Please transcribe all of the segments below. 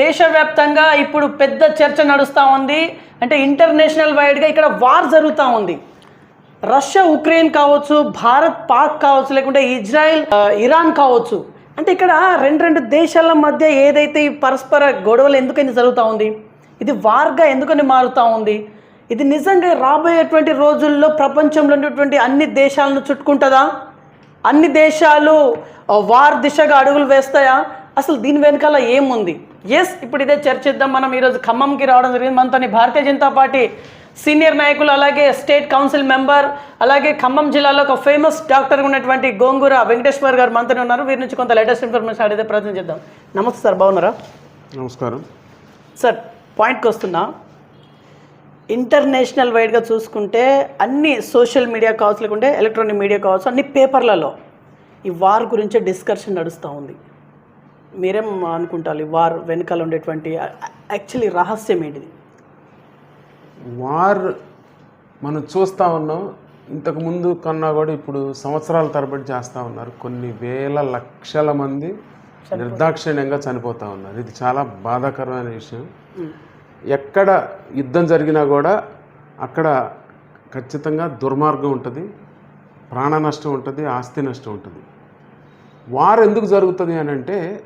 దేశవ్యాప్తంగా ఇప్పుడు పెద్ద చర్చ నడుస్తూ ఉంది. అంటే ఇంటర్నేషనల్ వైడ్గా ఇక్కడ వార్ జరుగుతూ ఉంది. రష్యా ఉక్రెయిన్ కావచ్చు భారత్ పాక్ కావచ్చు లేకుంటే ఇజ్రాయెల్ ఇరాన్ కావచ్చు. అంటే ఇక్కడ రెండు రెండు దేశాల మధ్య ఏదైతే ఈ పరస్పర గొడవలు ఎందుకని జరుగుతూ ఉంది? ఇది వార్గా ఎందుకని మారుతూ ఉంది? ఇది నిజంగా రాబోయేటువంటి రోజుల్లో ప్రపంచంలో ఉన్నటువంటి అన్ని దేశాలను చుట్టుకుంటుందా? అన్ని దేశాలు వార్ దిశగా అడుగులు వేస్తాయా? అసలు దీని వెనకాల ఏముంది? ఎస్ ఇప్పుడు ఇదే చర్చిద్దాం. మనం ఈరోజు ఖమ్మంకి రావడం జరిగింది. మనతోని భారతీయ జనతా పార్టీ సీనియర్ నాయకులు అలాగే స్టేట్ కౌన్సిల్ మెంబర్ అలాగే ఖమ్మం జిల్లాలో ఒక ఫేమస్ డాక్టర్ ఉన్నటువంటి గోంగూర వెంకటేశ్వర్ గారు మనతోనే ఉన్నారు. వీరి నుంచి కొంత లేటెస్ట్ ఇన్ఫర్మేషన్ అడిగే ప్రయత్నం చేద్దాం. నమస్తే సార్ బాగున్నారా? నమస్కారం. సార్ పాయింట్కి వస్తున్నా. ఇంటర్నేషనల్ వైడ్గా చూసుకుంటే అన్ని సోషల్ మీడియా కావచ్చు లేకుంటే ఎలక్ట్రానిక్ మీడియా కావచ్చు అన్ని పేపర్లలో ఈ వార్ గురించే డిస్కషన్ నడుస్తూ ఉంది. మీరేం అనుకుంటారు? వార్ వెనకాల ఉండేటువంటి యాక్చువల్లీ రహస్యం ఏంటిది? వార్ మనం చూస్తూ ఉన్నాం. ఇంతకు ముందు కన్నా కూడా ఇప్పుడు సంవత్సరాల తరబడి చేస్తూ ఉన్నారు. కొన్ని వేల లక్షల మంది నిర్దాక్షిణ్యంగా చనిపోతూ ఉన్నారు. ఇది చాలా బాధాకరమైన విషయం. ఎక్కడ యుద్ధం జరిగినా కూడా అక్కడ ఖచ్చితంగా దుర్మార్గం ఉంటుంది. ప్రాణ నష్టం ఉంటుంది ఆస్తి నష్టం ఉంటుంది. వార్ ఎందుకు జరుగుతుంది అని అంటే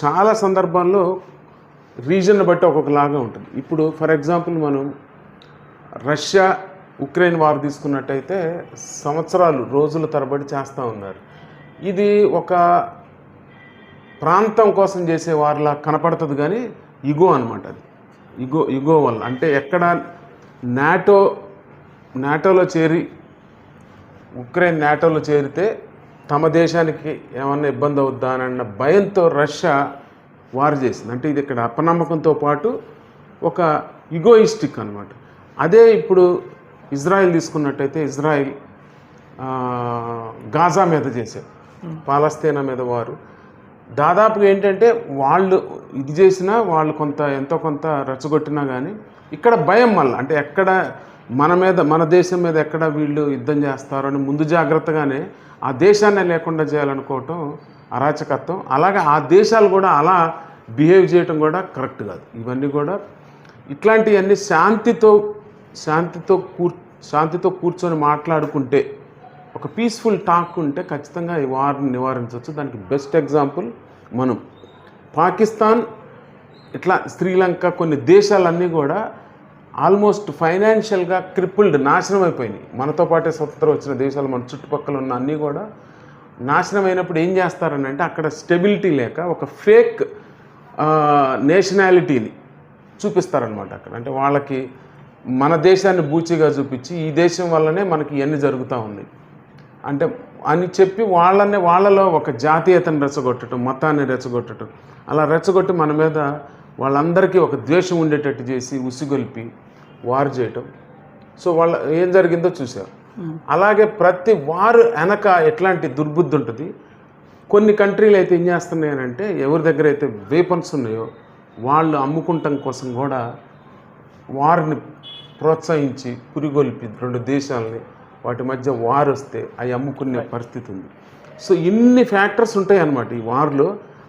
చాలా సందర్భాల్లో రీజన్ని బట్టి ఒక్కొక్కలాగా ఉంటుంది. ఇప్పుడు ఫర్ ఎగ్జాంపుల్ మనం రష్యా ఉక్రెయిన్ వారు తీసుకున్నట్టయితే సంవత్సరాలు రోజుల తరబడి చేస్తూ ఉన్నారు. ఇది ఒక ప్రాంతం కోసం చేసే వారిలా కనపడుతుంది కానీ ఇగో అనమాట అది. ఇగో ఇగో వల్ల అంటే ఎక్కడ నాటో నాటోలో చేరి ఉక్రెయిన్ నాటోలో చేరితే తమ దేశానికి ఏమన్నా ఇబ్బంది అవుద్దా అన్న భయంతో రష్యా వార్ చేసింది. అంటే ఇది ఇక్కడ అపనమ్మకంతో పాటు ఒక ఇగోయిస్టిక్ అనమాట అదే ఇప్పుడు ఇజ్రాయెల్ తీసుకున్నట్టయితే ఇజ్రాయెల్ గాజా మీద చేశారు. పాలస్తీనా మీద వారు. దాదాపుగా ఏంటంటే వాళ్ళు ఇది చేసినా వాళ్ళు కొంత ఎంతో కొంత రెచ్చగొట్టినా కానీ ఇక్కడ భయం మళ్ళీ. అంటే ఎక్కడ మన మీద మన దేశం మీద ఎక్కడ వీళ్ళు యుద్ధం చేస్తారని ముందు జాగ్రత్తగానే ఆ దేశాన్ని లేకుండా చేయాలనుకోవటం అరాచకత్వం. అలాగే ఆ దేశాలు కూడా అలా బిహేవ్ చేయటం కూడా కరెక్ట్ కాదు. ఇవన్నీ కూడా ఇట్లాంటివన్నీ శాంతితో శాంతితో కూర్ శాంతితో కూర్చొని మాట్లాడుకుంటే ఒక పీస్ఫుల్ టాక్ ఉంటే ఖచ్చితంగా ఈ వార్ని నివారించవచ్చు. దానికి బెస్ట్ ఎగ్జాంపుల్ మనం. పాకిస్తాన్ ఇట్లా శ్రీలంక కొన్ని దేశాలన్నీ కూడా ఆల్మోస్ట్ ఫైనాన్షియల్గా క్రిపుల్డ్ నాశనం అయిపోయినాయి మనతో పాటే స్వతంత్రం వచ్చిన దేశాలు మన చుట్టుపక్కల ఉన్న అన్నీ కూడా నాశనం అయినప్పుడు ఏం చేస్తారని అంటే అక్కడ స్టెబిలిటీ లేక ఒక ఫేక్ నేషనాలిటీని చూపిస్తారనమాట అక్కడ. అంటే వాళ్ళకి మన దేశాన్ని బూచిగా చూపించి ఈ దేశం వల్లనే మనకి ఇవన్నీ జరుగుతూ ఉన్నాయి. అంటే అని చెప్పి వాళ్ళనే వాళ్ళలో ఒక జాతీయతను రెచ్చగొట్టడం మతాన్ని రెచ్చగొట్టడం అలా రెచ్చగొట్టి మన మీద వాళ్ళందరికీ ఒక ద్వేషం ఉండేటట్టు చేసి ఉసిగొల్పి వారు చేయటం. సో వాళ్ళ ఏం జరిగిందో చూసారు అలాగే ప్రతి వారు వెనక ఎట్లాంటి దుర్బుద్ధి ఉంటుంది? కొన్ని కంట్రీలు అయితే ఏం చేస్తున్నాయనంటే ఎవరి దగ్గర అయితే వేపన్స్ ఉన్నాయో వాళ్ళు అమ్ముకుంటాం కోసం కూడా వారిని ప్రోత్సహించి పురిగొల్పి రెండు దేశాలని వాటి మధ్య వార్ వస్తే అవి అమ్ముకునే పరిస్థితి ఉంది. సో ఇన్ని ఫ్యాక్టర్స్ ఉంటాయి అన్నమాట ఈ వార్లో.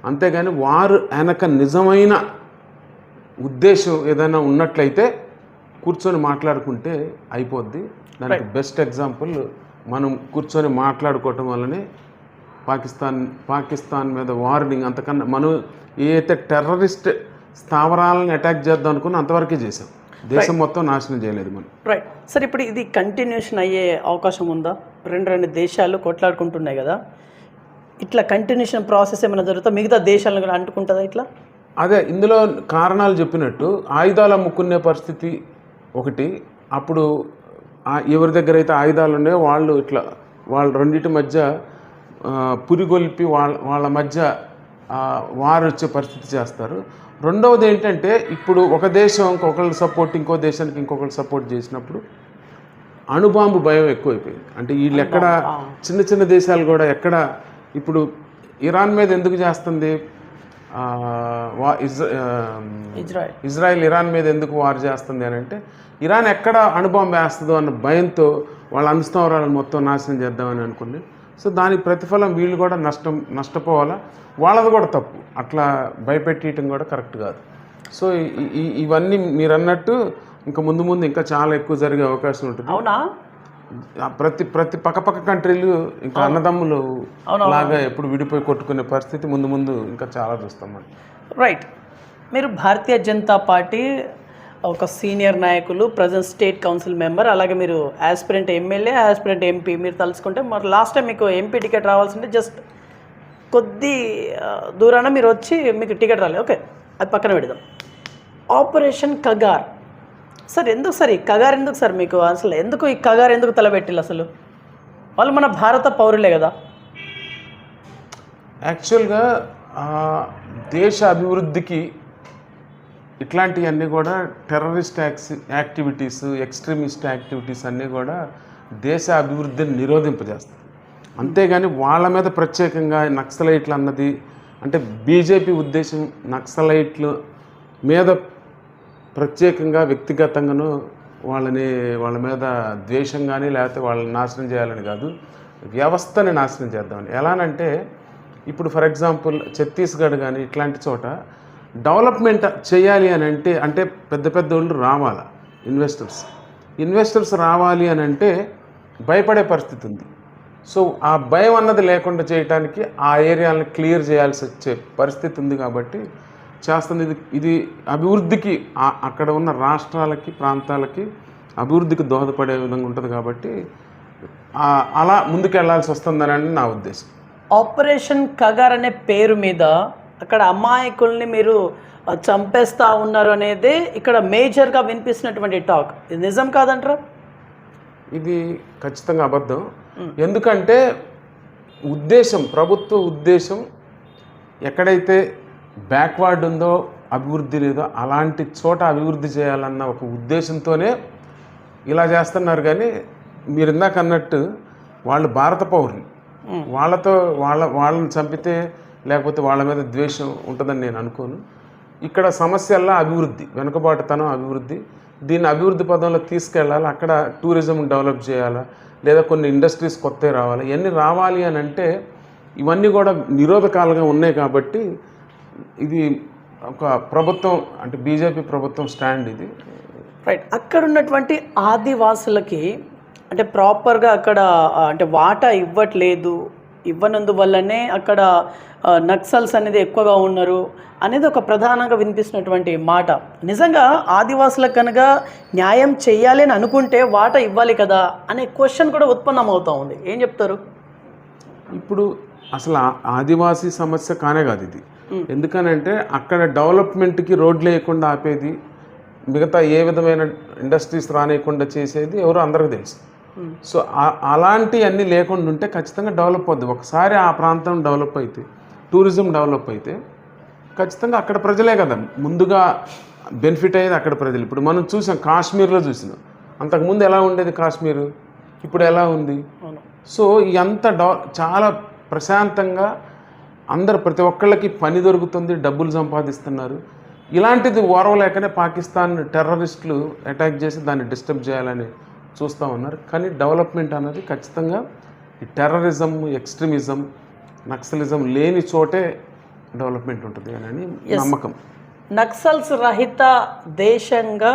అంతేగాని వారు వెనక నిజమైన ఉద్దేశం ఏదైనా ఉన్నట్లయితే కూర్చొని మాట్లాడుకుంటే అయిపోద్ది. దానికి బెస్ట్ ఎగ్జాంపుల్ మనం కూర్చొని మాట్లాడుకోవటం వల్లనే పాకిస్తాన్ పాకిస్తాన్ మీద వార్నింగ్ అంతకన్నా మనం ఏ అయితే టెర్రరిస్ట్ స్థావరాలను అటాక్ చేద్దాం అనుకున్నా అంతవరకే చేసాం దేశం మొత్తం నాశనం చేయలేదు మనం. రైట్ సార్ ఇప్పుడు ఇది కంటిన్యూషన్ అయ్యే అవకాశం ఉందా? రెండు రెండు దేశాలు కొట్లాడుకుంటున్నాయి కదా. ఇట్లా కంటిన్యూషన్ ప్రాసెస్ ఏమైనా జరుగుతా? మిగతా దేశాలను కూడా అంటుకుంటుందా ఇట్లా? అదే ఇందులో కారణాలు చెప్పినట్టు ఆయుధాలు అమ్ముకునే పరిస్థితి ఒకటి అప్పుడు ఎవరి దగ్గర అయితే ఆయుధాలు ఉన్నాయో వాళ్ళు ఇట్లా వాళ్ళ రెండింటి మధ్య పురిగొల్పి వాళ్ళ వాళ్ళ మధ్య వారు వచ్చే పరిస్థితి చేస్తారు. రెండవది ఏంటంటే ఇప్పుడు ఒక దేశం ఇంకొకళ్ళు సపోర్ట్ ఇంకో దేశానికి ఇంకొకళ్ళు సపోర్ట్ చేసినప్పుడు అణుబాంబు భయం ఎక్కువైపోయింది. అంటే వీళ్ళు ఎక్కడ చిన్న చిన్న దేశాలు కూడా ఎక్కడ ఇప్పుడు ఇరాన్ మీద ఎందుకు చేస్తుంది? ఇజ్రాయెల్. ఇజ్రాయెల్ ఇరాన్ మీద ఎందుకు వార్ చేస్తుంది అని అంటే ఇరాన్ ఎక్కడ అణుబాంబు వేస్తుందో అన్న భయంతో వాళ్ళ అనుస్థావరాలను మొత్తం నాశనం చేద్దామని అనుకుంది. సో దానికి ప్రతిఫలం వీళ్ళు కూడా నష్టం నష్టపోవాలా? వాళ్ళది కూడా తప్పు. అట్లా భయపెట్టేయటం కూడా కరెక్ట్ కాదు. సో ఇవన్నీ మీరు అన్నట్టు ఇంకా ముందు ముందు ఇంకా చాలా ఎక్కువ జరిగే అవకాశం ఉంటుంది. అవునా? ప్రతి ప్రతి పక్కపక్క కంట్రీలు ఇంకా అన్నదమ్ములు. లాగా ఎప్పుడు విడిపోయి కొట్టుకునే పరిస్థితి ముందు ముందు ఇంకా చాలా చూస్తాం మనం. రైట్ మీరు భారతీయ జనతా పార్టీ ఒక సీనియర్ నాయకులు ప్రజెంట్ స్టేట్ కౌన్సిల్ మెంబర్ అలాగే మీరు యాస్పిరెంట్ ఎమ్మెల్యే యాస్పిరెంట్ ఎంపీ మీరు తలుచుకుంటే మరి లాస్ట్ టైం మీకు ఎంపీ టికెట్ రావాల్సింటే జస్ట్ కొద్ది దూరాన మీరు వచ్చి మీకు టికెట్ రాలేదు ఓకే అది పక్కన పెడదాం. ఆపరేషన్ కగార్ సార్ ఎందుకు సార్? ఈ కగారు ఎందుకు సార్ మీకు? అసలు ఎందుకు ఈ కగారు ఎందుకు తలబెట్టిల్లు అసలు? వాళ్ళు మన భారత పౌరులే కదా. యాక్చువల్గా దేశ అభివృద్ధికి ఇట్లాంటివన్నీ కూడా టెర్రరిస్ట్ యాక్సి యాక్టివిటీస్ ఎక్స్ట్రీమిస్ట్ యాక్టివిటీస్ అన్నీ కూడా దేశ అభివృద్ధిని నిరోధింపజేస్తాయి. అంతేగాని వాళ్ళ మీద ప్రత్యేకంగా నక్సలైట్లు అన్నది అంటే బీజేపీ ఉద్దేశం నక్సలైట్లు మీద ప్రత్యేకంగా వ్యక్తిగతంగాను వాళ్ళని వాళ్ళ మీద ద్వేషం కానీ లేకపోతే వాళ్ళని నాశనం చేయాలని కాదు వ్యవస్థని నాశనం చేద్దామని. ఎలానంటే ఇప్పుడు ఫర్ ఎగ్జాంపుల్ ఛత్తీస్గఢ్ కానీ ఇట్లాంటి చోట డెవలప్మెంట్ చేయాలి అని అంటే అంటే పెద్ద పెద్ద వాళ్ళు రావాలి? ఇన్వెస్టర్స్. ఇన్వెస్టర్స్ రావాలి అని అంటే భయపడే పరిస్థితి ఉంది. సో ఆ భయం అన్నది లేకుండా చేయడానికి ఆ ఏరియాలను క్లియర్ చేయాల్సి వచ్చే పరిస్థితి ఉంది కాబట్టి చేస్తుంది. ఇది ఇది అభివృద్ధికి అక్కడ ఉన్న రాష్ట్రాలకి ప్రాంతాలకి అభివృద్ధికి దోహదపడే విధంగా ఉంటుంది కాబట్టి అలా ముందుకు వెళ్ళాల్సి వస్తుందని నా ఉద్దేశం. ఆపరేషన్ కగార్ అనే పేరు మీద అక్కడ అమాయకుల్ని మీరు చంపేస్తా ఉన్నారు అనేది ఇక్కడ మేజర్గా వినిపిస్తున్నటువంటి టాక్. ఇది నిజం కాదంటారా? ఇది ఖచ్చితంగా అబద్ధం. ఎందుకంటే ఉద్దేశం ప్రభుత్వ ఉద్దేశం ఎక్కడైతే బ్యాక్వర్డ్ ఉందో అభివృద్ధి లేదో అలాంటి చోట అభివృద్ధి చేయాలన్న ఒక ఉద్దేశంతోనే ఇలా చేస్తున్నారు. కానీ మీరు ఇందాక అన్నట్టు వాళ్ళు భారత పౌరులు. వాళ్ళతో వాళ్ళ వాళ్ళని చంపితే లేకపోతే వాళ్ళ మీద ద్వేషం ఉంటుందని నేను అనుకోను. ఇక్కడ సమస్యల్లో అభివృద్ధి వెనుకబాటుతనం అభివృద్ధి. దీన్ని అభివృద్ధి పదంలో తీసుకెళ్ళాలి? అక్కడ టూరిజం డెవలప్ చేయాలా? లేదా కొన్ని ఇండస్ట్రీస్ కొత్తవి రావాలి? ఇవన్నీ రావాలి అని అంటే ఇవన్నీ కూడా నిరోధకాలుగా ఉన్నాయి కాబట్టి ఇది ఒక ప్రభుత్వం అంటే బీజేపీ ప్రభుత్వం స్టాండ్ ఇది. రైట్ అక్కడ ఉన్నటువంటి ఆదివాసులకి అంటే ప్రాపర్గా అక్కడ అంటే వాటా ఇవ్వట్లేదు ఇవ్వనందువల్లనే అక్కడ నక్సల్స్ అనేది ఎక్కువగా ఉన్నారు అనేది ఒక ప్రధానంగా వినిపిస్తున్నటువంటి మాట. నిజంగా ఆదివాసులకు కనుక న్యాయం చేయాలి అని అనుకుంటే వాటా ఇవ్వాలి కదా అనే క్వశ్చన్ కూడా ఉత్పన్నం అవుతా ఉంది. ఏం చెప్తారు? ఇప్పుడు అసలు ఆదివాసీ సమస్య కానే కాదు ఇది. ఎందుకనంటే అక్కడ డెవలప్మెంట్కి రోడ్లు వేయకుండా ఆపేది మిగతా ఏ విధమైన ఇండస్ట్రీస్ రానియకుండా చేసేది ఎవరో అందరికీ తెలుసు. సో ఆ- అలాంటివన్నీ లేకుండా ఉంటే ఖచ్చితంగా డెవలప్ అవుద్ది. ఒకసారి ఆ ప్రాంతం డెవలప్ అయితే టూరిజం డెవలప్ అయితే ఖచ్చితంగా అక్కడ ప్రజలే కదా. ముందుగా బెనిఫిట్ అయ్యేది అక్కడ ప్రజలు. ఇప్పుడు మనం చూసాం కాశ్మీర్లో చూసినాం. అంతకుముందు ఎలా ఉండేది కాశ్మీర్? ఇప్పుడు ఎలా ఉంది? సో డెవ చాలా ప్రశాంతంగా అందరు ప్రతి ఒక్కళ్ళకి పని దొరుకుతుంది డబ్బులు సంపాదిస్తున్నారు. ఇలాంటిది ఓరవలేకనే పాకిస్తాన్ టెర్రరిస్టులు అటాక్ చేసి దాన్ని డిస్టర్బ్ చేయాలని చూస్తూ ఉన్నారు. కానీ డెవలప్మెంట్ అన్నది ఖచ్చితంగా ఈ టెర్రరిజం ఎక్స్ట్రీమిజం నక్సలిజం లేని చోటే డెవలప్మెంట్ ఉంటుంది అని నమ్మకం. నక్సల్స్ రహిత దేశంగా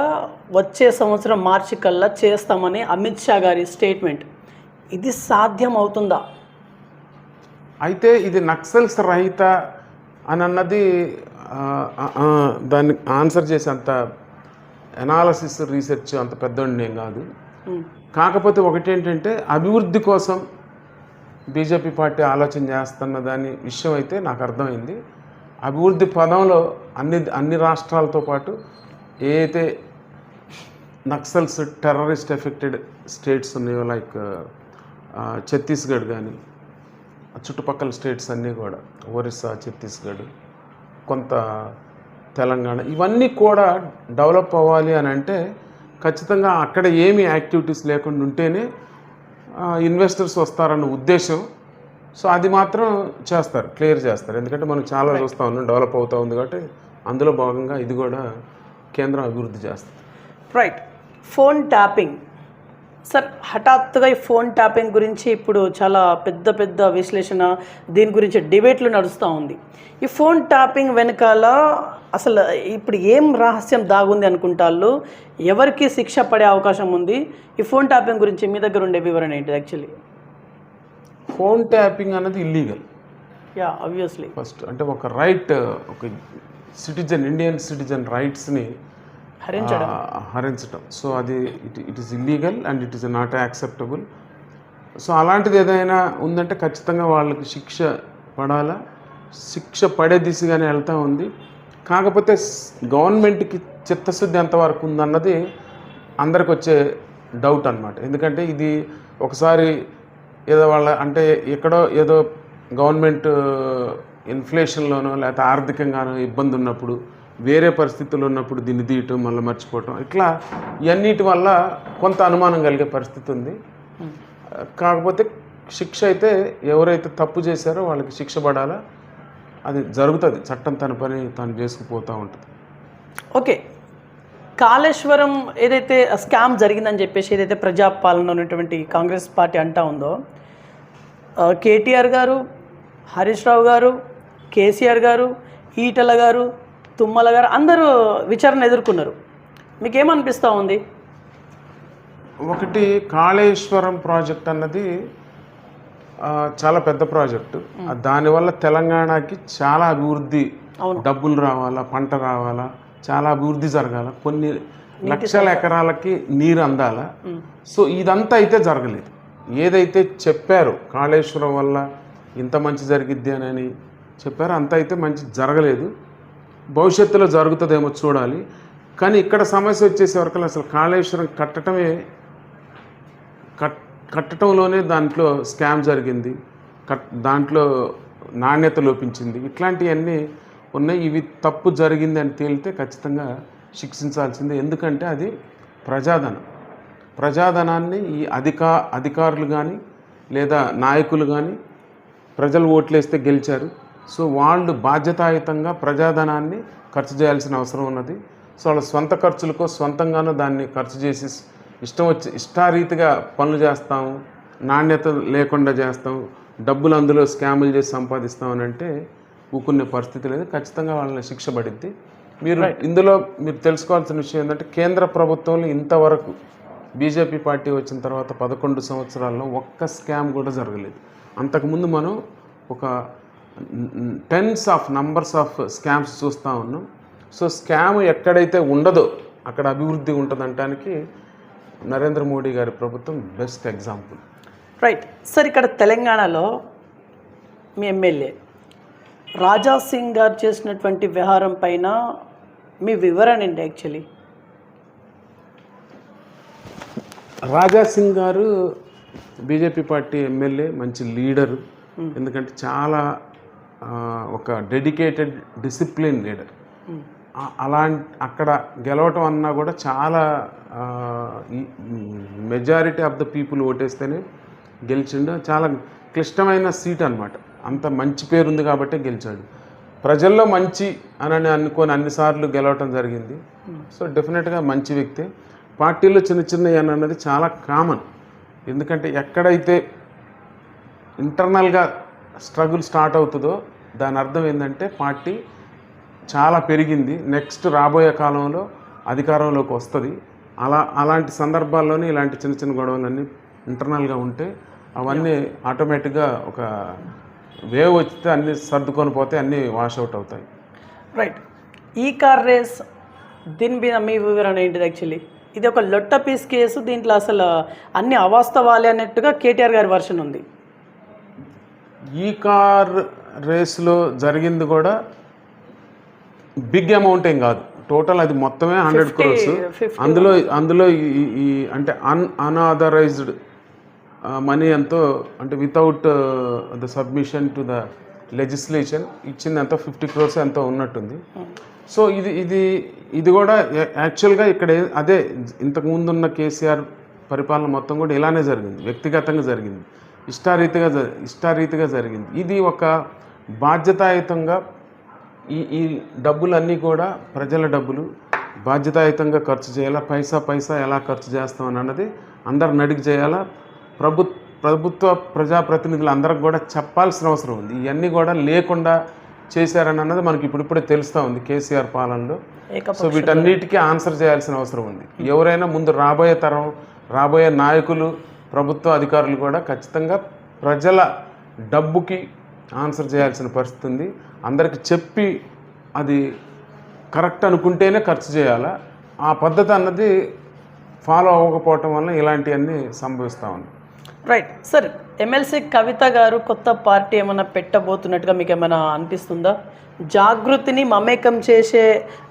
వచ్చే సంవత్సరం మార్చి కల్లా చేస్తామని అమిత్ షా గారి స్టేట్మెంట్. ఇది సాధ్యం అవుతుందా అయితే ఇది నక్సల్స్ రహిత అని అన్నది దాన్ని ఆన్సర్ చేసే అంత అనాలసిస్ రీసెర్చ్ అంత పెద్దోడిని నేను కాదు. కాకపోతే ఒకటి ఏంటంటే అభివృద్ధి కోసం బీజేపీ పార్టీ ఆలోచన చేస్తున్న దాని విషయం అయితే నాకు అర్థమైంది అభివృద్ధి పదంలో అన్ని అన్ని రాష్ట్రాలతో పాటు ఏ అయితే నక్సల్స్ టెర్రరిస్ట్ ఎఫెక్టెడ్ స్టేట్స్ ఉన్నాయో లైక్ ఛత్తీస్గఢ్ కానీ చుట్టుపక్కల స్టేట్స్ అన్నీ కూడా ఒరిస్సా ఛత్తీస్గఢ్ కొంత తెలంగాణ ఇవన్నీ కూడా డెవలప్ అవ్వాలి అని అంటే ఖచ్చితంగా అక్కడ ఏమి యాక్టివిటీస్ లేకుండా ఉంటేనే ఇన్వెస్టర్స్ వస్తారన్న ఉద్దేశం. సో అది మాత్రం చేస్తారు క్లియర్ చేస్తారు. ఎందుకంటే మనం చాలా చూస్తూ ఉన్నాం డెవలప్ అవుతూ ఉంది కాబట్టి అందులో భాగంగా ఇది కూడా కేంద్రం అభివృద్ధి చేస్తుంది. రైట్ ఫోన్ ట్యాపింగ్ సార్ హఠాత్తుగా ఈ ఫోన్ ట్యాపింగ్ గురించి ఇప్పుడు చాలా పెద్ద పెద్ద విశ్లేషణ దీని గురించి డిబేట్లు నడుస్తూ ఉంది. ఈ ఫోన్ ట్యాపింగ్ వెనకాల అసలు ఇప్పుడు ఏం రహస్యం దాగుంది అనుకుంటాళ్ళు? ఎవరికి శిక్ష పడే అవకాశం ఉంది? ఈ ఫోన్ ట్యాపింగ్ గురించి మీ దగ్గర ఉండే వివరణ ఏంటి యాక్చువల్లీ ఫోన్ ట్యాపింగ్ అన్నది ఇల్లీగల్ యా ఆబ్వియస్లీ ఫస్ట్ అంటే ఒక రైట్ ఒక సిటిజన్ ఇండియన్ సిటిజన్ రైట్స్ని హరించడం. హరించడం సో అది it it is illegal and it is not acceptable. So అలాంటిది ఏదైనా ఉందంటే ఖచ్చితంగా వాళ్ళకి శిక్ష పడాలా? శిక్ష పడే దిశగానే వెళ్తూ ఉంది. కాకపోతే గవర్నమెంట్కి చిత్తశుద్ధి ఎంతవరకు ఉందన్నది అందరికి వచ్చే డౌట్ అనమాట ఎందుకంటే ఇది ఒకసారి ఏదో వాళ్ళ అంటే ఎక్కడో ఏదో గవర్నమెంట్ ఇన్ఫ్లేషన్లోనో లేకపోతే ఆర్థికంగానో ఇబ్బంది ఉన్నప్పుడు వేరే పరిస్థితులు ఉన్నప్పుడు దీన్ని తీయటం మళ్ళీ మర్చిపోవటం ఇట్లా ఇవన్నిటి వల్ల కొంత అనుమానం కలిగే పరిస్థితి ఉంది. కాకపోతే శిక్ష అయితే ఎవరైతే తప్పు చేశారో వాళ్ళకి శిక్ష పడాలా? అది జరుగుతుంది. చట్టం తన పని తను చేసుకుపోతూ ఉంటుంది. ఓకే. కాళేశ్వరం ఏదైతే స్కామ్ జరిగిందని చెప్పేసి ఏదైతే ప్రజాపాలన ఉన్నటువంటి కాంగ్రెస్ పార్టీ అంటా ఉందో కేటీఆర్ గారు హరీష్ రావు గారు కేసీఆర్ గారు ఈటల గారు తుమ్మల గారు అందరూ విచారణ ఎదుర్కొన్నారు. మీకేమనిపిస్తూ ఉంది? ఒకటి కాళేశ్వరం ప్రాజెక్ట్ అన్నది చాలా పెద్ద ప్రాజెక్టు. దానివల్ల తెలంగాణకి చాలా అభివృద్ధి. డబ్బులు రావాలా పంట రావాలా చాలా అభివృద్ధి జరగాల. కొన్ని లక్షల ఎకరాలకి నీరు అందాలా. సో ఇదంతా అయితే జరగలేదు. ఏదైతే చెప్పారో కాళేశ్వరం వల్ల ఇంత మంచి జరిగిద్ది అని చెప్పారో అంత అయితే మంచి జరగలేదు. భవిష్యత్తులో జరుగుతుందేమో చూడాలి. కానీ ఇక్కడ సమస్య వచ్చేసే వరకు అసలు కాళేశ్వరం కట్టడమే కట్ కట్టడంలోనే దాంట్లో స్కామ్ జరిగింది. కట్ దాంట్లో నాణ్యత లోపించింది. ఇట్లాంటివన్నీ ఉన్నాయి. ఇవి తప్పు జరిగింది అని తేలితే ఖచ్చితంగా శిక్షించాల్సిందే. ఎందుకంటే అది ప్రజాధనం. ప్రజాధనాన్ని ఈ అధికా అధికారులు కానీ లేదా నాయకులు కానీ ప్రజలు ఓట్లేస్తే గెలిచారు. సో వాళ్ళు బాధ్యతాయుతంగా ప్రజాధనాన్ని ఖర్చు చేయాల్సిన అవసరం ఉన్నది. సో వాళ్ళ సొంత ఖర్చులకో సొంతంగానో దాన్ని ఖర్చు చేసి ఇష్టం వచ్చి ఇష్టారీతిగా పనులు చేస్తాము నాణ్యత లేకుండా చేస్తాం డబ్బులు అందులో స్కాములు చేసి సంపాదిస్తామని అంటే ఊకునే పరిస్థితి లేదు. ఖచ్చితంగా వాళ్ళని శిక్ష పడిద్ది. మీరు ఇందులో మీరు తెలుసుకోవాల్సిన విషయం ఏంటంటే కేంద్ర ప్రభుత్వంలో ఇంతవరకు బీజేపీ పార్టీ వచ్చిన తర్వాత పదకొండు సంవత్సరాల్లో ఒక్క స్కామ్ కూడా జరగలేదు. అంతకుముందు మనం ఒక tens of numbers of scams చూస్తూ ఉన్నాం. సో స్కామ్ ఎక్కడైతే ఉండదో అక్కడ అభివృద్ధి ఉంటుందంటానికి నరేంద్ర మోడీ గారి ప్రభుత్వం బెస్ట్ ఎగ్జాంపుల్ రైట్ సార్ ఇక్కడ తెలంగాణలో మీ ఎమ్మెల్యే రాజా సింగ్ గారు చేసినటువంటి వ్యవహారం పైన మీ వివరణ ఏంటి యాక్చువల్లీ రాజా సింగ్ గారు బీజేపీ పార్టీ ఎమ్మెల్యే మంచి లీడరు. ఎందుకంటే చాలా ఒక డెడికేటెడ్ డిసిప్లిన్ లీడర్. అలా అక్కడ గెలవటం అన్నా కూడా చాలా మెజారిటీ ఆఫ్ ద పీపుల్ ఓటేస్తేనే గెలిచిండు. చాలా క్లిష్టమైన సీట్ అనమాట అంత మంచి పేరు ఉంది కాబట్టి గెలిచాడు. ప్రజల్లో మంచి అని అనుకొని అన్నిసార్లు గెలవటం జరిగింది. సో డెఫినెట్గా మంచి వ్యక్తే. పార్టీలో చిన్న చిన్న అన్నది చాలా కామన్. ఎందుకంటే ఎక్కడైతే ఇంటర్నల్గా స్ట్రగుల్ స్టార్ట్ అవుతుందో దాని అర్థం ఏంటంటే పార్టీ చాలా పెరిగింది. నెక్స్ట్ రాబోయే కాలంలో అధికారంలోకి వస్తుంది. అలా అలాంటి సందర్భాల్లోనే ఇలాంటి చిన్న చిన్న గొడవలన్నీ ఇంటర్నల్గా ఉంటే అవన్నీ ఆటోమేటిక్గా ఒక వేవ్ వచ్చితే అన్నీ సర్దుకొని పోతే అన్నీ వాష్ అవుట్ అవుతాయి. రైట్. ఈ కార్ రేస్ దీని మీద మీ వివరణ ఏంటిది యాక్చువల్లీ? ఇది ఒక లొట్ట పీస్ కేసు దీంట్లో అసలు అన్ని అవాస్తవాలే అన్నట్టుగా కేటీఆర్ గారి వర్షన్ ఉంది. ఈ కార్ రేస్లో జరిగింది కూడా బిగ్ అమౌంట్ ఏం కాదు. టోటల్ అది మొత్తమే హండ్రెడ్ క్రోర్స్ అందులో అందులో ఈ- అంటే అన్ అన్ఆథరైజ్డ్ మనీ ఎంతో అంటే without the submission to the legislation ఇచ్చింది ఎంతో ఫిఫ్టీ క్రోర్స్ ఎంతో ఉన్నట్టుంది. సో ఇది ఇది ఇది కూడా యాక్చువల్గా ఇక్కడ అదే ఇంతకు ముందు ఉన్న కేసీఆర్ పరిపాలన మొత్తం కూడా ఇలానే జరిగింది. వ్యక్తిగతంగా జరిగింది. ఇష్టారీతిగా ఇష్టారీతిగా జరిగింది. ఇది ఒక బాధ్యతాయుతంగా ఈ ఈ డబ్బులన్నీ కూడా ప్రజల డబ్బులు బాధ్యతాయుతంగా ఖర్చు చేయాలా? పైసా పైసా ఎలా ఖర్చు చేస్తామని అన్నది అందరు నడికి చేయాలా? ప్రభు ప్రభుత్వ ప్రజాప్రతినిధులు అందరికి కూడా చెప్పాల్సిన అవసరం ఉంది. ఇవన్నీ కూడా లేకుండా చేశారని అన్నది మనకి ఇప్పుడిప్పుడే తెలుస్తూ ఉంది కేసీఆర్ పాలనలో. సో వీటన్నిటికీ ఆన్సర్ చేయాల్సిన అవసరం ఉంది. ఎవరైనా ముందు రాబోయే తరం రాబోయే నాయకులు ప్రభుత్వ అధికారులు కూడా ఖచ్చితంగా ప్రజల డబ్బుకి ఆన్సర్ చేయాల్సిన పరిస్థితి ఉంది. అందరికి చెప్పి అది కరెక్ట్ అనుకుంటేనే ఖర్చు చేయాలా? ఆ పద్ధతి అన్నది ఫాలో అవ్వకపోవటం వల్ల ఇలాంటివన్నీ సంభవిస్తూ ఉన్నాయి రైట్ సార్ ఎమ్మెల్సీ కవిత గారు కొత్త పార్టీ ఏమైనా పెట్టబోతున్నట్టుగా మీకు ఏమైనా అనిపిస్తుందా? జాగృతిని మమేకం చేసే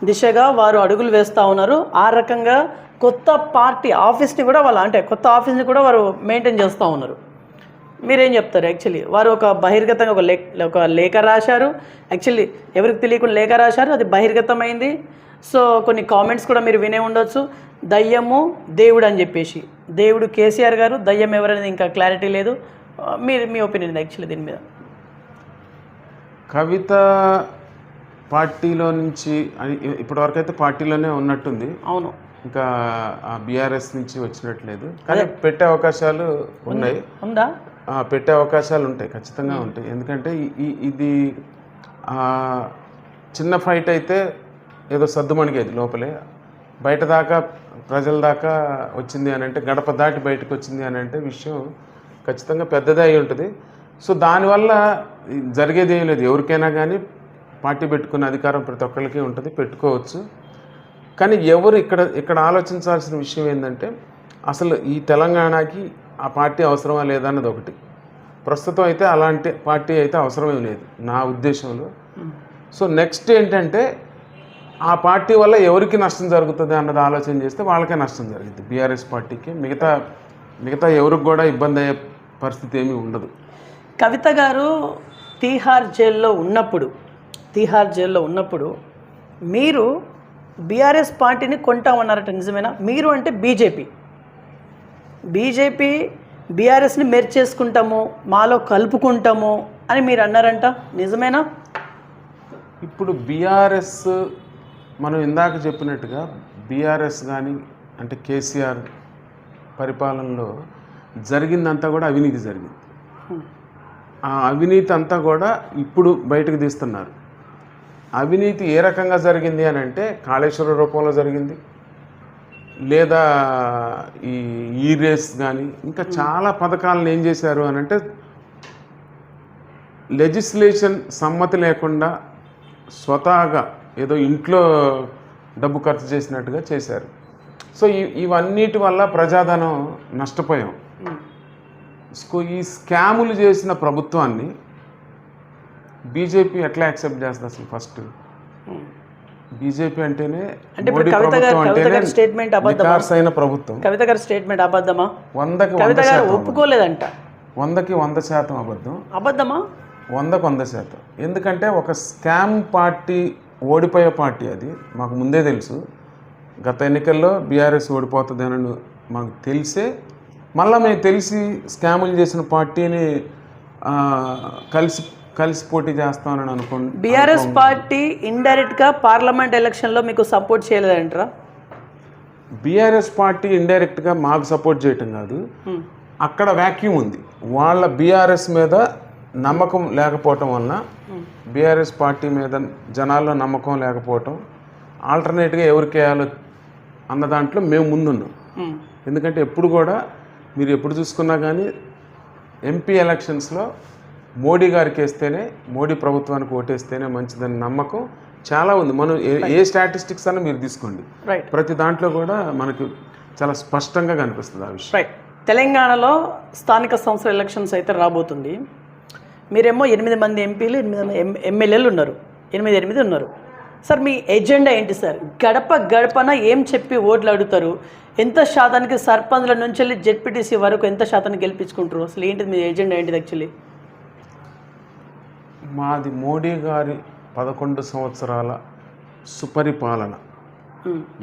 దిశగా వారు అడుగులు వేస్తూ ఉన్నారు. ఆ రకంగా కొత్త పార్టీ ఆఫీస్ని కూడా వాళ్ళు అంటే కొత్త ఆఫీస్ని కూడా వారు మెయింటైన్ చేస్తూ ఉన్నారు. మీరేం చెప్తారు? యాక్చువల్లీ వారు ఒక బహిర్గతంగా ఒక లేఖ ఒక లేఖ రాశారు. యాక్చువల్లీ ఎవరికి తెలియకుండా లేఖ రాశారు. అది బహిర్గతమైంది. సో కొన్ని కామెంట్స్ కూడా మీరు వినే ఉండొచ్చు. దయ్యము దేవుడు అని చెప్పేసి. దేవుడు కేసీఆర్ గారు దయ్యం ఎవరనేది ఇంకా క్లారిటీ లేదు. మీరు మీ ఒపీనియన్ యాక్చువల్లీ దీని మీద? కవిత పార్టీలో నుంచి ఇప్పటివరకు అయితే పార్టీలోనే ఉన్నట్టుంది. అవును. ఇంకా బీఆర్ఎస్ నుంచి వచ్చినట్లేదు. కానీ పెట్టే అవకాశాలు ఉన్నాయి. ఉందా? పెట్టే అవకాశాలు ఉంటాయి ఖచ్చితంగా ఉంటాయి. ఎందుకంటే ఇది చిన్న ఫైట్ అయితే ఏదో సర్దుమణిగేది లోపలే. బయట దాకా ప్రజల దాకా వచ్చింది అని అంటే గడప దాటి బయటకు వచ్చింది అని అంటే విషయం ఖచ్చితంగా పెద్దదే అయి ఉంటుంది. సో దానివల్ల జరిగేది ఏం లేదు. ఎవరికైనా కానీ పార్టీ పెట్టుకునే అధికారం ప్రతి ఒక్కరికి ఉంటుంది పెట్టుకోవచ్చు. కానీ ఎవరు ఇక్కడ ఇక్కడ ఆలోచించాల్సిన విషయం ఏంటంటే అసలు ఈ తెలంగాణకి ఆ పార్టీ అవసరమా లేదా అన్నది ఒకటి. ప్రస్తుతం అయితే అలాంటి పార్టీ అయితే అవసరమే లేదు నా ఉద్దేశంలో. సో నెక్స్ట్ ఏంటంటే ఆ పార్టీ వల్ల ఎవరికి నష్టం జరుగుతుంది అన్నది ఆలోచన చేస్తే వాళ్ళకే నష్టం జరిగింది. బీఆర్ఎస్ పార్టీకి మిగతా మిగతా ఎవరికి కూడా ఇబ్బంది అయ్యే పరిస్థితి ఏమీ ఉండదు. కవిత గారు తీహార్ జైల్లో ఉన్నప్పుడు తీహార్ జైల్లో ఉన్నప్పుడు మీరు బీఆర్ఎస్ పార్టీని కొంటామన్నారట నిజమేనా? మీరు అంటే బీజేపీ. బీజేపీ బీఆర్ఎస్ని మెర్జ్ చేసుకుంటాము మాలో కలుపుకుంటాము అని మీరు అన్నారంట నిజమేనా? ఇప్పుడు బీఆర్ఎస్ మనం ఇందాక చెప్పినట్టుగా బీఆర్ఎస్ కానీ అంటే కేసీఆర్ పరిపాలనలో జరిగిందంతా కూడా అవినీతి జరిగింది. ఆ అవినీతి అంతా కూడా ఇప్పుడు బయటకు తీస్తున్నారు. అవినీతి ఏ రకంగా జరిగింది అని అంటే కాళేశ్వర రూపంలో జరిగింది. లేదా ఈ ఈ రేస్ కానీ ఇంకా చాలా పథకాలను ఏం చేశారు అని అంటే లెజిస్లేషన్ సమ్మతి లేకుండా స్వతహాగా ఏదో ఇంట్లో డబ్బు ఖర్చు చేసినట్టుగా చేశారు. సో ఇవన్నిటి వల్ల ప్రజాధనం నష్టపోయాం. ఈ స్కాములు చేసిన ప్రభుత్వాన్ని బీజేపీ ఎట్లా యాక్సెప్ట్ చేస్తుంది అసలు ఫస్ట్? బీజేపీ అంటేనే అంటే కవిత గారు స్టేట్మెంట్ నికార్సైన ప్రభుత్వం. కవిత గారి స్టేట్మెంట్ అబద్ధమా? వందకి వంద కవిత గారు శాతం ఒప్పుకోలేదంట. వందకి వంద శాతం అబద్ధం. అబద్ధమా? వందకు వంద శాతం. ఎందుకంటే ఒక స్కామ్ పార్టీ ఓడిపోయే పార్టీ అది మాకు ముందే తెలుసు. గత ఎన్నికల్లో బీఆర్ఎస్ ఓడిపోతుంది అని మాకు తెలిసే మళ్ళీ మేము తెలిసి స్కాములు చేసిన పార్టీని కలిసి కలిసి పోటీ చేస్తామని అనుకోండి బీఆర్ఎస్ పార్టీ ఇండైరెక్ట్గా పార్లమెంట్ ఎలక్షన్లో మీకు సపోర్ట్ చేయలేదంటారా? బీఆర్ఎస్ పార్టీ ఇండైరెక్ట్గా మాకు సపోర్ట్ చేయటం కాదు. అక్కడ వ్యాక్యూమ్ ఉంది. వాళ్ళ బీఆర్ఎస్ మీద నమ్మకం లేకపోవటం వలన బీఆర్ఎస్ పార్టీ మీద జనాల్లో నమ్మకం లేకపోవటం ఆల్టర్నేట్గా ఎవరికి వేయాలో అన్న దాంట్లో మేము ముందున్నాం. ఎందుకంటే ఎప్పుడు కూడా మీరు ఎప్పుడు చూసుకున్నా కానీ ఎంపీ ఎలక్షన్స్లో మోడీ గారికి వేస్తేనే మోడీ ప్రభుత్వానికి ఓటేస్తేనే మంచిదని నమ్మకం చాలా ఉంది. మనం ఏ ఏ స్టాటిస్టిక్స్ అన్న మీరు తీసుకోండి. రైట్ ప్రతి దాంట్లో కూడా మనకి చాలా స్పష్టంగా కనిపిస్తుంది ఆ విషయం. రైట్ తెలంగాణలో స్థానిక సంస్థల ఎలక్షన్స్ అయితే రాబోతుంది. మీరేమో ఎనిమిది మంది ఎంపీలు ఎనిమిది ఎమ్మెల్యేలు ఉన్నారు. ఎనిమిది ఎనిమిది ఉన్నారు. సార్ మీ ఎజెండా ఏంటి సార్? గడప గడపన ఏం చెప్పి ఓట్లు అడుగుతారు? ఎంత శాతానికి సర్పంచ్ల నుంచి వెళ్ళి జెడ్పీటీసీ వరకు ఎంత శాతానికి గెలిపించుకుంటారు? అసలు ఏంటిది మీ ఎజెండా ఏంటిది యాక్చువల్లీ మాది మోడీ గారి పదకొండు సంవత్సరాల సుపరిపాలన.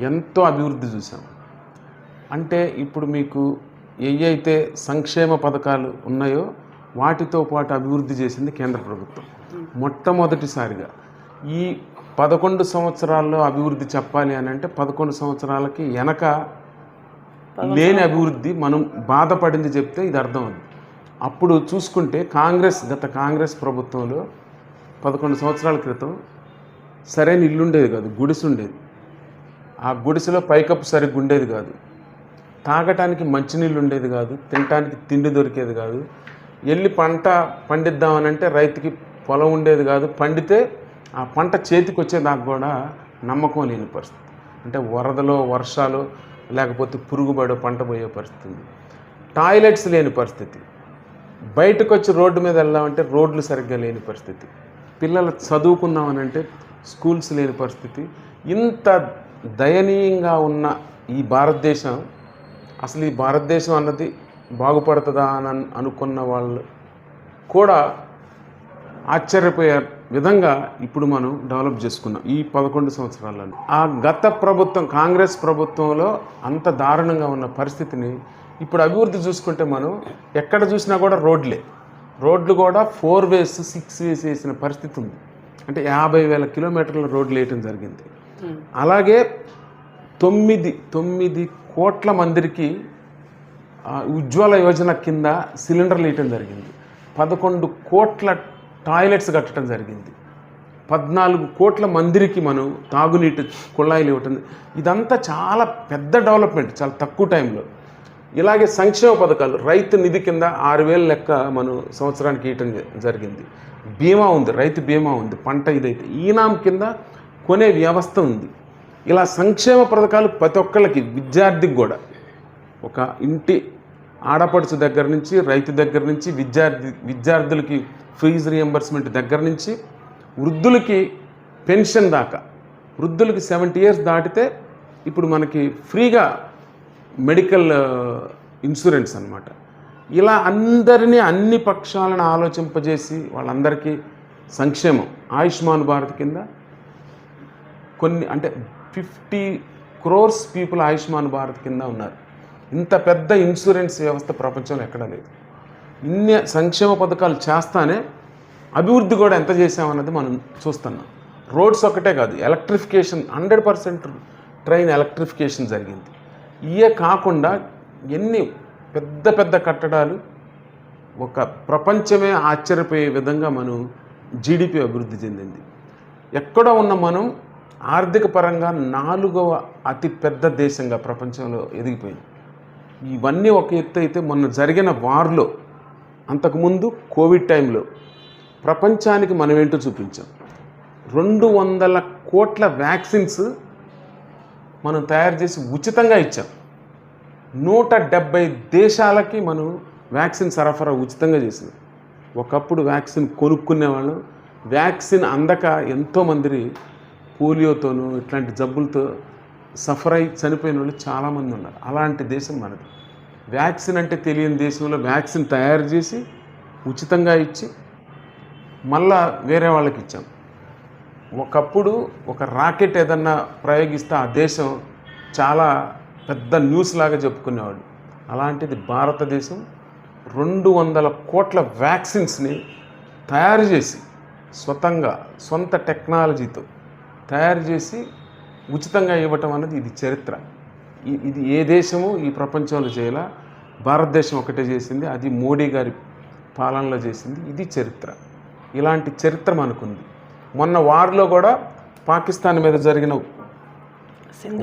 ఎంతో అభివృద్ధి చూసాం అంటే ఇప్పుడు మీకు ఏవైతే సంక్షేమ పథకాలు ఉన్నాయో వాటితో పాటు అభివృద్ధి చేసింది కేంద్ర ప్రభుత్వం. మొట్టమొదటిసారిగా ఈ పదకొండు సంవత్సరాల్లో అభివృద్ధి చెప్పాలి అని అంటే పదకొండు సంవత్సరాలకి వెనక లేని అభివృద్ధి మనం బాధపడింది చెప్తే ఇది అర్థం అవుతుంది అప్పుడు చూసుకుంటే కాంగ్రెస్ గత కాంగ్రెస్ ప్రభుత్వంలో పదకొండు సంవత్సరాల క్రితం సరైన ఇల్లు ఉండేది కాదు గుడిసె ఉండేది ఆ గుడిసెలో పైకప్పు సరిగ్గా ఉండేది కాదు. తాగటానికి మంచినీళ్ళు ఉండేది కాదు తినటానికి తిండి దొరికేది కాదు. వెళ్ళి పంట పండిద్దామనంటే రైతుకి పొలం ఉండేది కాదు. పండితే ఆ పంట చేతికి వచ్చేదాకా కూడా నమ్మకం లేని పరిస్థితి. అంటే వరదలో వర్షాలు లేకపోతే పురుగుబడో పంట పోయే పరిస్థితి టాయిలెట్స్ లేని పరిస్థితి. బయటకు వచ్చి రోడ్డు మీద వెళ్దామంటే రోడ్లు సరిగ్గా లేని పరిస్థితి. పిల్లలు చదువుకుందామనంటే స్కూల్స్ లేని పరిస్థితి. ఇంత దయనీయంగా ఉన్న ఈ భారతదేశం అసలు ఈ భారతదేశం అన్నది బాగుపడుతుందా అని అనుకున్న వాళ్ళు కూడా ఆశ్చర్యపోయే విధంగా ఇప్పుడు మనం డెవలప్ చేసుకున్నాం ఈ పదకొండు సంవత్సరాలలో ఆ గత ప్రభుత్వం కాంగ్రెస్ ప్రభుత్వంలో అంత దారుణంగా ఉన్న పరిస్థితిని ఇప్పుడు అభివృద్ధి చూసుకుంటే మనం ఎక్కడ చూసినా కూడా రోడ్లే. రోడ్లు కూడా ఫోర్ వేస్ సిక్స్ వేస్ వేసిన పరిస్థితి ఉంది. అంటే యాభై వేల కిలోమీటర్ల రోడ్లు వేయటం జరిగింది. అలాగే తొమ్మిది తొమ్మిది కోట్ల మందికి ఉజ్వల యోజన కింద సిలిండర్లు వేయటం జరిగింది. పదకొండు కోట్ల టాయిలెట్స్ కట్టడం జరిగింది. పద్నాలుగు కోట్ల మందిరికి మనం తాగునీటి కుళాయిలు ఇవ్వటం. ఇదంతా చాలా పెద్ద డెవలప్మెంట్ చాలా తక్కువ టైంలో. ఇలాగే సంక్షేమ పథకాలు రైతు నిధి కింద ఆరు వేల లెక్క మనం సంవత్సరానికి ఇవ్వటం జ- జరిగింది. బీమా ఉంది రైతు బీమా ఉంది పంట ఇదైతే. ఈనాం కింద కొనే వ్యవస్థ ఉంది. ఇలా సంక్షేమ పథకాలు ప్రతి ఒక్కళ్ళకి విద్యార్థికి కూడా. ఒక ఇంటి ఆడపడుచు దగ్గర నుంచి రైతు దగ్గర నుంచి విద్యార్థి విద్యార్థులకి ఫీజు రియంబర్స్మెంట్ దగ్గర నుంచి వృద్ధులకి పెన్షన్ దాకా. వృద్ధులకి సెవెంటీ ఇయర్స్ దాటితే ఇప్పుడు మనకి ఫ్రీగా మెడికల్ ఇన్సూరెన్స్ అన్నమాట. ఇలా అందరినీ అన్ని పక్షాలను ఆలోచింపజేసి వాళ్ళందరికీ సంక్షేమం. ఆయుష్మాన్ భారత్ కింద కొన్ని అంటే ఫిఫ్టీ క్రోర్స్ పీపుల్ ఆయుష్మాన్ భారత్ కింద ఉన్నారు. ఇంత పెద్ద ఇన్సూరెన్స్ వ్యవస్థ ప్రపంచంలో ఎక్కడా లేదు. ఇన్ని సంక్షేమ పథకాలు చేస్తానే అభివృద్ధి కూడా ఎంత చేసామన్నది మనం చూస్తున్నాం. రోడ్స్ ఒకటే కాదు electrification hundred percent train electrification జరిగింది. ఇయే కాకుండా ఎన్ని పెద్ద పెద్ద కట్టడాలు ఒక ప్రపంచమే ఆశ్చర్యపోయే విధంగా మనం జీడిపి అభివృద్ధి చెందింది. ఎక్కడో ఉన్న మనం ఆర్థిక పరంగా నాలుగవ అతి పెద్ద దేశంగా ప్రపంచంలో ఎదిగిపోయింది. ఇవన్నీ ఒక ఎత్తు అయితే మొన్న జరిగిన వార్లో అంతకుముందు కోవిడ్ టైంలో ప్రపంచానికి మనం ఏంటో చూపించాం. రెండు వందల కోట్ల వ్యాక్సిన్స్ మనం తయారు చేసి ఉచితంగా ఇచ్చాం. నూట డెబ్బై దేశాలకి మనం వ్యాక్సిన్ సరఫరా ఉచితంగా చేసింది ఒకప్పుడు వ్యాక్సిన్ కొనుక్కునేవాళ్ళం వ్యాక్సిన్ అందక ఎంతోమంది పోలియోతోనూ ఇట్లాంటి జబ్బులతో సఫర్ అయి చనిపోయిన వాళ్ళు చాలామంది ఉన్నారు. అలాంటి దేశం మనది. వ్యాక్సిన్ అంటే తెలియని దేశంలో వ్యాక్సిన్ తయారు చేసి ఉచితంగా ఇచ్చి మళ్ళా వేరే వాళ్ళకి ఇచ్చాం. ఒకప్పుడు ఒక రాకెట్ ఏదన్నా ప్రయోగిస్తే ఆ దేశం చాలా పెద్ద న్యూస్ లాగా చెప్పుకునేవాడు. అలాంటిది భారతదేశం రెండు వందల కోట్ల వ్యాక్సిన్స్ని తయారు చేసి స్వతంగా సొంత టెక్నాలజీతో తయారు చేసి ఉచితంగా ఇవ్వటం అన్నది ఇది చరిత్ర. ఇది ఏ దేశము ఈ ప్రపంచంలో చేయాల. భారతదేశం ఒకటే చేసింది అది మోడీ గారి పాలనలో చేసింది ఇది చరిత్ర. ఇలాంటి చరిత్ర మనకుంది. మొన్న వార్లో కూడా పాకిస్తాన్ మీద జరిగిన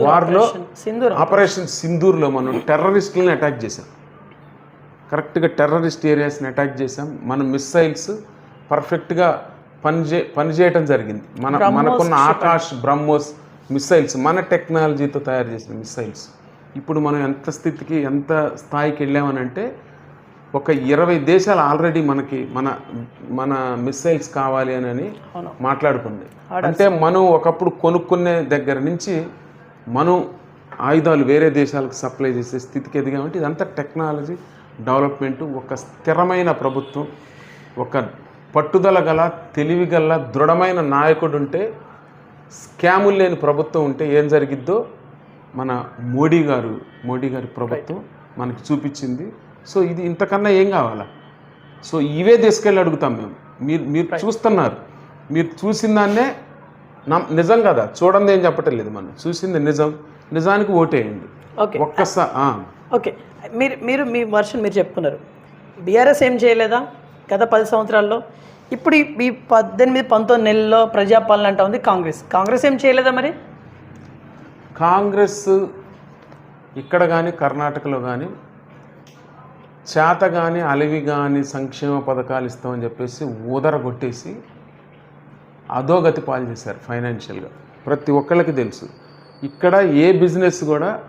వార్లో ఆపరేషన్. సింధూర్ ఆపరేషన్ సింధూర్లో మనం టెర్రరిస్టులను అటాక్ చేసాం కరెక్ట్గా టెర్రరిస్ట్ ఏరియాస్ని అటాక్ చేసాం మన మిస్సైల్స్ పర్ఫెక్ట్గా పనిచే పనిచేయటం జరిగింది. మన మనకున్న ఆకాష్ బ్రహ్మోస్ మిస్సైల్స్ మన టెక్నాలజీతో తయారు చేసిన మిస్సైల్స్. ఇప్పుడు మనం ఎంత స్థితికి ఎంత స్థాయికి వెళ్ళామని అంటే ఒక ఇరవై దేశాలు ఆల్రెడీ మనకి మన మన మిస్సైల్స్ కావాలి అని. మాట్లాడుకుంది. అంటే మనం ఒకప్పుడు కొనుక్కునే దగ్గర నుంచి మనం ఆయుధాలు వేరే దేశాలకు సప్లై చేసే స్థితికి ఎదిగామంటే ఇదంతా టెక్నాలజీ డెవలప్మెంట్ ఒక స్థిరమైన ప్రభుత్వం ఒక పట్టుదల గల తెలివి గల దృఢమైన నాయకుడు ఉంటే స్కాములు లేని ప్రభుత్వం ఉంటే ఏం జరిగిద్దో మన మోడీ గారు మోడీ గారి ప్రభుత్వం మనకి చూపించింది. సో ఇది ఇంతకన్నా ఏం కావాలా? సో ఇవే తీసుకెళ్ళి అడుగుతాం మేము. మీరు మీరు చూస్తున్నారు. మీరు చూసిన దాన్నే నిజం కదా? చూడండి ఏం చెప్పటం లేదు మనం. చూసింది నిజం. నిజానికి ఓటేయండి. ఓకే. ఒక్కసారి ఓకే. మీరు మీరు మీ వర్షన్ మీరు చెప్పుకున్నారు. బీఆర్ఎస్ ఏం చేయలేదా? గత పది సంవత్సరాల్లో? ఇప్పుడు ఈ- ఈ పద్దెనిమిది పంతొమ్మిది నెలల్లో ప్రజాపాలన అంటా ఉంది కాంగ్రెస్. కాంగ్రెస్ ఏం చేయలేదా మరి? కాంగ్రెస్ ఇక్కడ కానీ కర్ణాటకలో కానీ చేత కానీ అలివి కానీ సంక్షేమ పథకాలు ఇస్తామని చెప్పేసి ఉదర కొట్టేసి అధోగతి పాలు చేశారు ఫైనాన్షియల్గా. ప్రతి ఒక్కళ్ళకి తెలుసు. ఇక్కడ ఏ బిజినెస్ కూడా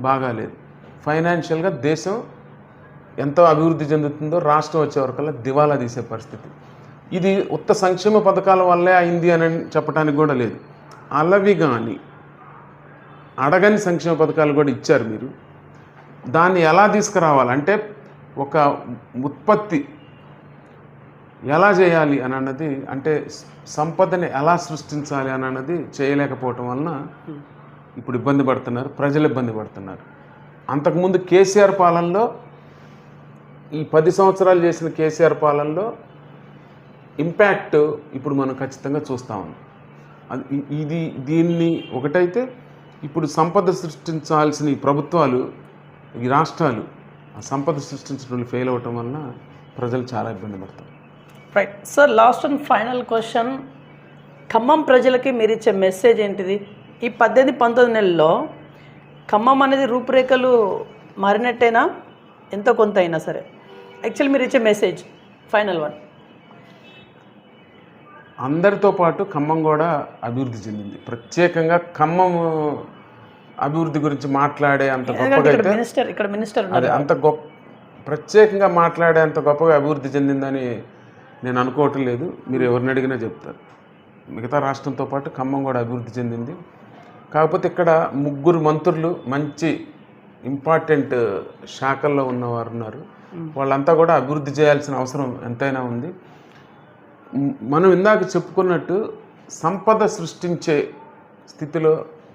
బాగాలేదు. ఫైనాన్షియల్గా దేశం ఎంతో అభివృద్ధి చెందుతుందో రాష్ట్రం వచ్చేవరకల్లా దివాలా తీసే పరిస్థితి. ఇది ఉత్త సంక్షేమ పథకాల వల్లే అయింది అని చెప్పడానికి కూడా లేదు. అలవి కానీ అడగని సంక్షేమ పథకాలు కూడా ఇచ్చారు మీరు. దాన్ని ఎలా తీసుకురావాలంటే ఒక ఉత్పత్తి ఎలా చేయాలి అని అన్నది అంటే సంపదని ఎలా సృష్టించాలి అని అన్నది చేయలేకపోవటం వలన ఇప్పుడు ఇబ్బంది పడుతున్నారు ప్రజలు ఇబ్బంది పడుతున్నారు. అంతకుముందు కేసీఆర్ పాలనలో ఈ పది సంవత్సరాలు చేసిన కేసీఆర్ పాలనలో ఇంపాక్ట్ ఇప్పుడు మనం ఖచ్చితంగా చూస్తూ ఉన్నాం. అది ఇది దీన్ని ఒకటైతే ఇప్పుడు సంపద సృష్టించాల్సిన ఈ ప్రభుత్వాలు ఈ రాష్ట్రాలు సంపద సృష్టించడంలో ఫెయిల్ అవ్వటం వలన ప్రజలు చాలా ఇబ్బంది పడతారు. Right sir last and final question Khammam ప్రజలకి మీరు ఇచ్చే మెసేజ్ ఏంటిది? ఈ పద్దెనిమిది పంతొమ్మిది నెలల్లో ఖమ్మం అనేది రూపురేఖలు మారినట్టేనా? ఎంతో కొంత అయినా సరే. యాక్చువల్లీ మీరు ఇచ్చే మెసేజ్ ఫైనల్ వన్ అందరితో పాటు ఖమ్మం కూడా అభివృద్ధి చెందింది. ప్రత్యేకంగా ఖమ్మం అభివృద్ధి గురించి మాట్లాడే అంత గొప్పగా ఇక్కడ అయితే మినిస్టర్ ఇక్కడ మినిస్టర్ ఉన్నారు. అది అంత గొప్ప ప్రత్యేకంగా మాట్లాడే అంత గొప్పగా అభివృద్ధి చెందిందని నేను అనుకోవటం లేదు. మీరు ఎవరిని అడిగినా చెప్తారు. మిగతా రాష్ట్రంతో పాటు ఖమ్మం కూడా అభివృద్ధి చెందింది. కాకపోతే ఇక్కడ ముగ్గురు మంత్రులు మంచి ఇంపార్టెంట్ శాఖల్లో ఉన్నవారు ఉన్నారు. వాళ్ళంతా కూడా అభివృద్ధి చేయాల్సిన అవసరం ఎంతైనా ఉంది. మనం ఇందాక చెప్పుకున్నట్టు సంపద సృష్టించే స్థితిలో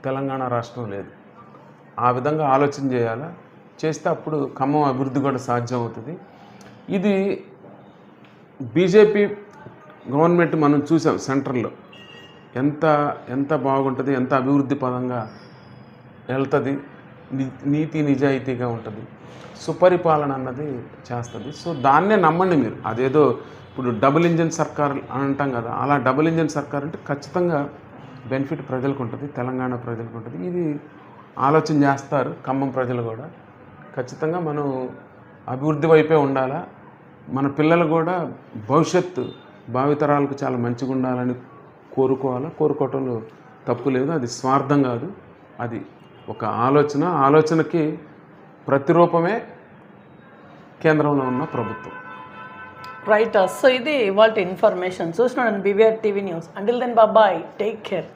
తెలంగాణ రాష్ట్రం లేదు. ఆ విధంగా ఆలోచన చేయాలా? చేస్తే అప్పుడు ఖమ్మం అభివృద్ధి కూడా సాధ్యం అవుతుంది ఇది బీజేపీ గవర్నమెంట్ మనం చూసాం సెంట్రల్లో. ఎంత ఎంత బాగుంటుంది ఎంత అభివృద్ధి పదంగా వెళ్తుంది నీతి నిజాయితీగా ఉంటుంది సుపరిపాలన అన్నది చేస్తుంది. సో దాన్నే నమ్మండి మీరు. అదేదో ఇప్పుడు డబుల్ ఇంజిన్ సర్కార్ అని అంటాం కదా అలా డబుల్ ఇంజిన్ సర్కార్ అంటే ఖచ్చితంగా బెనిఫిట్ ప్రజలకు ఉంటుంది తెలంగాణ ప్రజలకు ఉంటుంది ఇది ఆలోచన చేస్తారు ఖమ్మం ప్రజలు కూడా. ఖచ్చితంగా మనం అభివృద్ధి వైపే ఉండాలా. మన పిల్లలు కూడా భవిష్యత్తు భావితరాలకు చాలా మంచిగా ఉండాలని కోరుకోవాలా. కోరుకోవటంలో తప్పు లేదు. అది స్వార్థం కాదు. అది ఒక ఆలోచన. ఆలోచనకి ప్రతిరూపమే కేంద్రంలో ఉన్న ప్రభుత్వం. రైటర్స్ సో ఇది ఇవాళ ఇన్ఫర్మేషన్. చూస్తున్నాను BVR TV news until then బాబాయ్ టేక్ కేర్